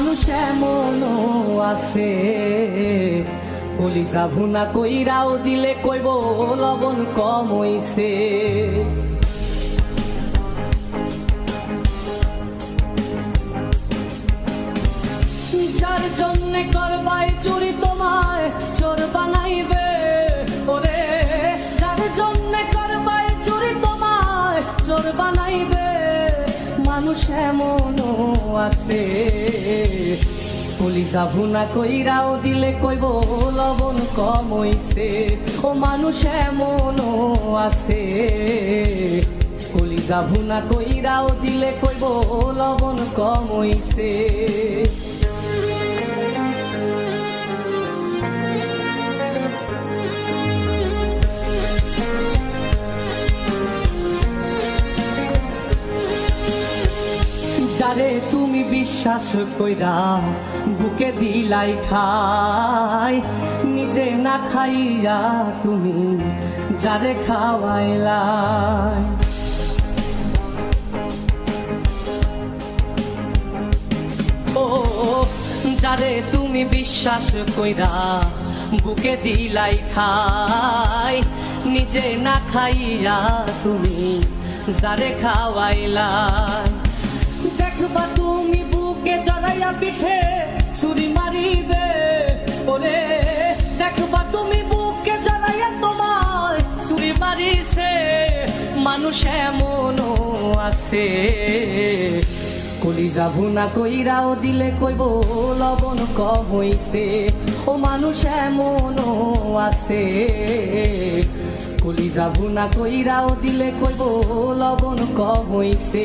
মানুষ এমনও আছে। কলিজা ভুনা কইরাও দিলে কইব লবণ কম হইছে। মানুষ এমনও আছে। কলিজা ভুনা কইরাও দিলে কইব, লবণ কম হইছে। ও মানুষ এমনও আছে। কলিজা ভুনা কইরাও দিলে কইব, লবণ কম বিশ্বাস কইরা বুকে দিলাই ঠাই, নিজে না খাইয়া তুমি যারে খাওয়াইলাই। ও, যারে তুমি বিশ্বাস কইরা বুকে দিলাই খাই নিজে না খাইয়া তুমি যারে খাওয়াইলাই। দেখবা তুমি বুকে জড়াইয়া পিঠে ছুরি মারিবে। ওরে দেখবা তুমি বুকে জড়াইয়া তোমার ছুরি মারিছে। মানুষ এমনও আছে। কলিজা ভুনা কইরাও দিলে কইব, লবণ কম হইছে। ও মানুষ এমনও আছে। কলিজা ভুনা কইরাও দিলে কইব, লবণ কম হইছে।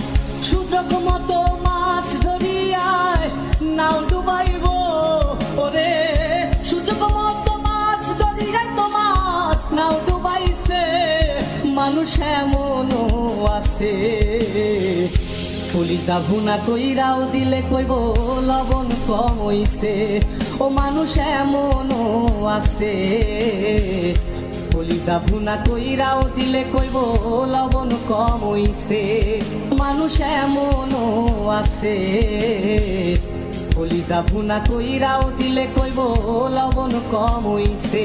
সুযোগ মতো মাছ ধরিয়ায় নাও ডুবাইব। ওরে, সুযোগ মতো মাছ ধরিয়ায় তোমার নাও ডুবাইছে। মানুষ এমনও আছে। কলিজা ভুনা কইরাও দিলে কইব লবণ কম হইছে ও মানুষ এমনও আছে। কলিজা ভুনা দিলে কইব লবণ কম হইছে, মানুষ এমনও আছে। কলিজা ভুনা কইরাও দিলে কইব লবণ কম হইছে।